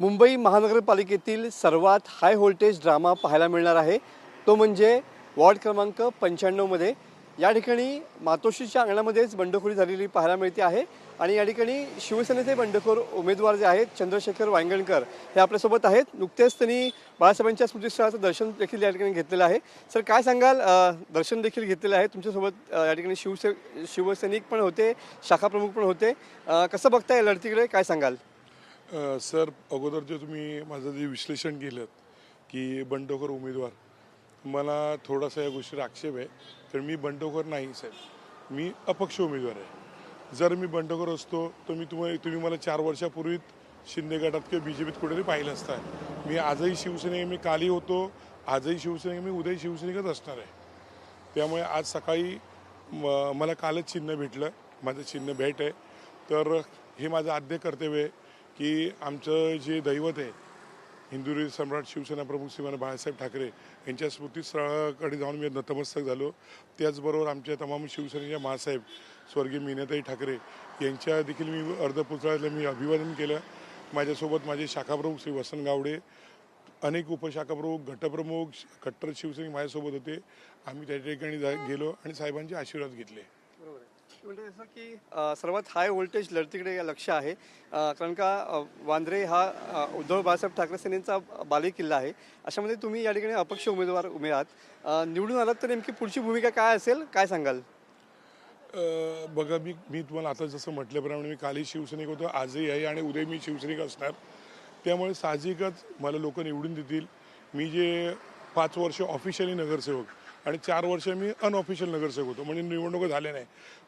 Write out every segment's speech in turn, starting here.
मुंबई महानगरपालिकेतील सर्वात high voltage drama पाहायला मिळणार आहे. तो म्हणजे वॉर्ड क्रमांक पंच्याण्णवमध्ये या ठिकाणी मातोश्रीच्या अंगणामध्येच बंडखोरी झालेली पाहायला मिळते आहे. आणि या ठिकाणी शिवसेनेचे बंडखोर उमेदवार जे आहेत चंद्रशेखर वांगणकर हे आपल्यासोबत आहेत. नुकतेच त्यांनी बाळासाहेबांच्या स्मृतीस्थळाचं दर्शन देखील या ठिकाणी घेतलेलं आहे. सर काय सांगाल? दर्शन देखील घेतलेलं आहे. तुमच्यासोबत या ठिकाणी शिवसे शिवसैनिक पण होते शाखा प्रमुख पण होते. कसं बघताय लढतीकडे? काय सांगाल? सर अगोदर जे तुम्ही माझं जे विश्लेषण केलं की बंडखोर उमेदवार मला थोडासा या गोष्टीवर आक्षेप आहे. तर मी बंडखोर नाही साहेब. मी अपक्ष उमेदवार आहे. जर मी बंडखोर असतो तर मी तुम्हाला तुम्ही मला चार वर्षापूर्वी शिंदे गटात किंवा बी जे पीत कुठेतरी पाहिलं असतं. मी आजही शिवसेने मी काली होतो. आजही शिवसेने मी उद्याही शिवसैनिकच असणार आहे. त्यामुळे आज सकाळी म- मला कालच चिन्ह भेटलं. माझं चिन्ह भेट आहे. तर हे माझं आद्य कर्तव्य आहे. की आमचं जे दैवत आहे हिंदुरी सम्राट शिवसेना प्रमुख श्रीमान बाळासाहेब ठाकरे यांच्या स्मृतीस्थळाकडे जाऊन मी नतमस्तक झालो. त्याचबरोबर आमच्या तमाम शिवसेनेच्या महासाहेब स्वर्गीय मीनाताई ठाकरे यांच्या देखील मी अर्धपुतळ्याला मी अभिवादन केलं. माझ्यासोबत माझे शाखाप्रमुख श्री वसंत गावडे अनेक उपशाखाप्रमुख गटप्रमुख कट्टर शिवसैनिक माझ्यासोबत होते. आम्ही त्या ठिकाणी जा गेलो आणि साहेबांचे आशीर्वाद घेतले. म्हणजे जसं की सर्वात हाय व्होल्टेज लढतीकडे लक्ष आहे. कारण का वांद्रे हा उद्धव बाळासाहेब ठाकरे सेनेचा बाले किल्ला आहे. अशामध्ये तुम्ही या ठिकाणी अपक्ष उमेदवार उभे आहात. निवडून आलात तर नेमकी पुढची भूमिका काय असेल? काय सांगाल? बघा मी मी तुम्हाला आता जसं म्हटल्याप्रमाणे मी कालही शिवसैनिक होतो आजही आहे आणि उद्या मी शिवसैनिक असणार. त्यामुळे साहजिकच मला लोक निवडून देतील. मी जे पाच वर्ष ऑफिशियली नगरसेवक आणि चार वर्ष मी अनऑफिशियल नगरसेवक होतो. म्हणजे निवडणुका झाल्या नाही.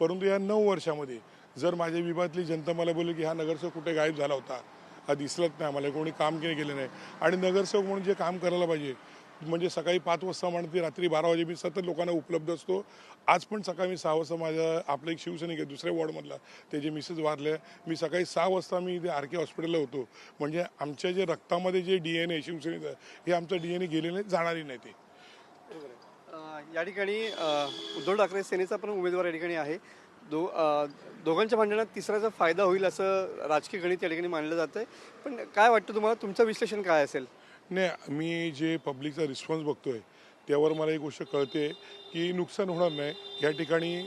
परंतु या नऊ वर्षामध्ये जर माझ्या विभागातली जनता मला बोलली की हा नगरसेवक कुठे गायब झाला होता हा दिसलंच नाही आम्हाला कोणी काम केले गेले नाही. आणि नगरसेवक म्हणून जे काम करायला पाहिजे म्हणजे सकाळी पाच वाजता म्हणते रात्री बारा वाजे मी सतत लोकांना उपलब्ध असतो. आज पण सकाळी मी सहा वाजता माझ्या आपलं एक शिवसैनिक आहे दुसऱ्या वॉर्डमधला त्याचे मिसेस वारले. मी सकाळी सहा वाजता मी इथे आर के हॉस्पिटलला होतो. म्हणजे आमच्या जे रक्तामध्ये जे डी एन ए शिवसेनेचं हे आमचं डी एन ए गेलेलं नाही नाही ते. या ठिकाणी उद्धव ठाकरे सेनेचा पण उमेदवार या ठिकाणी आहे. दो दोघांच्या भांडणात तिसऱ्याचा फायदा होईल असं राजकीय गणित या ठिकाणी मानलं जातं पण काय वाटतं तुम्हाला? तुमचं विश्लेषण काय असेल? नाही मी जे पब्लिकचा रिस्पॉन्स बघतोय त्यावर मला एक गोष्ट कळते की नुकसान होणार नाही. या ठिकाणी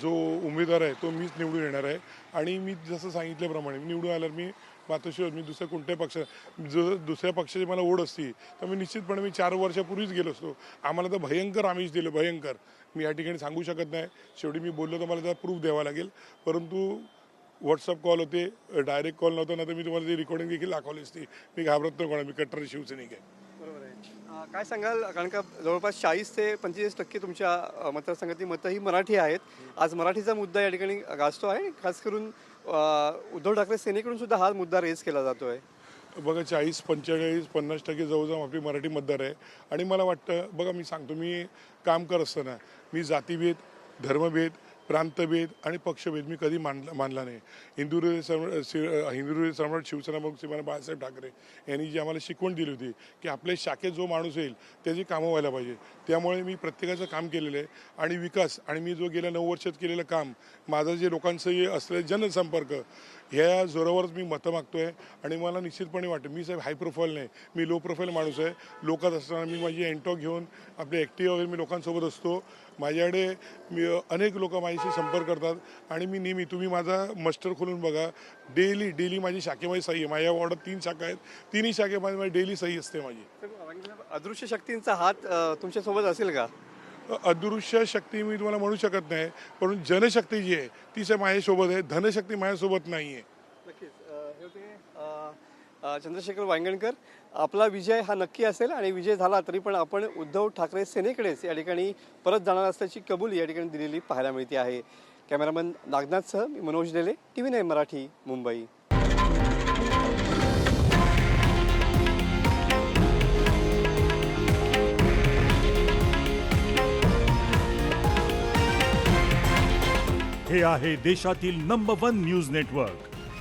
जो उमेदवार आहे तो मीच निवडून येणार आहे. आणि मी जसं सांगितल्याप्रमाणे निवडून आल्यावर मी मातोश्रीवर मी दुसऱ्या कोणत्याही पक्ष जर दुसऱ्या पक्षाची मला ओढ असती तर मी निश्चितपणे मी चार वर्षापूर्वीच गेलो असतो. आम्हाला तर भयंकर आमिष दिलं भयंकर. मी या ठिकाणी सांगू शकत नाही. शेवटी मी बोललो तर मला त्याला प्रूफ द्यावा लागेल. परंतु व्हॉट्सअप कॉल होते डायरेक्ट कॉल नव्हता ना तर मी तुम्हाला ती रेकॉर्डिंग देखील दाखवली असती. मी घाबरत नाही कोणा मी कट्टर शिवसैनिक आहे. बरोबर आहे. काय सांगाल? कारण का जवळपास चाळीस ते पंचेचाळीस टक्के तुमच्या मतदारसंघातली मतं ही मराठी आहेत. आज मराठीचा मुद्दा या ठिकाणी गाजतो आहे. खास करून उद्धव ठाकरे सेनेकडून सुद्धा हा मुद्दा रेज केला जातो आहे बघा चाळीस पंचेचाळीस पन्नास टक्के जवळजवळ आपली मराठी मतदार आहे. आणि मला वाटतं बघा मी सांगतो मी काम करत असताना मी जातीभेद धर्मभेद प्रांतभेद आणि पक्षभेद मी कधी मानला मानला नाही. हिंदू हृदय शि- हिंदू हृदय सम्राट शिवसेना प्रमुख श्रीमान बाळासाहेब ठाकरे यांनी जी आम्हाला शिकवण दिली होती की आपल्या शाखेत जो माणूस येईल त्याची कामं व्हायला पाहिजे. त्यामुळे मी प्रत्येकाचं काम केलेलं आहे आणि विकास आणि मी जो गेल्या नऊ वर्षात केलेलं काम माझं जे लोकांचं हे असलेलं जनसंपर्क ह्या जोरावरच मी मतं मागतोय आणि मला निश्चितपणे वाटतं मी साहेब हाय प्रोफाईल नाही मी लो प्रोफाईल माणूस आहे. लोकात असताना मी माझी एंटॉक घेऊन आपले ॲक्टिव्ह वगैरे मी लोकांसोबत असतो. माझ्याकडे मी अनेक लोक माझ्याशी संपर्क करतात. आणि मी नेहमी तुम्ही माझा मस्टर खोलून बघा. डेली डेली माझी शाखेमध्ये सही आहे. माझ्या वॉर्डात तीन शाखा आहेत. तिन्ही शाखेमध्ये माझी डेली सही असते माझी. अदृश्य शक्तींचा हात तुमच्यासोबत असेल का? अदृश्य शक्ती मी तुम्हाला म्हणू शकत नाही. पण जनशक्ती जी आहे ती माझ्यासोबत आहे. धनशक्ती माझ्यासोबत नाही आहे चंद्रशेखर वांगणकर आपला विजय हा नक्की असेल आणि विजय झाला तरी पण आपण उद्धव ठाकरे सेनेकडेच या ठिकाणी परत जाणार असल्याची कबुली या ठिकाणी दिलेली पाहायला मिळते आहे. कॅमेरामन नागनाथसह मी Manoj Dele T V nine Marathi Mumbai. हे आहे देशातील नंबर वन न्यूज नेटवर्क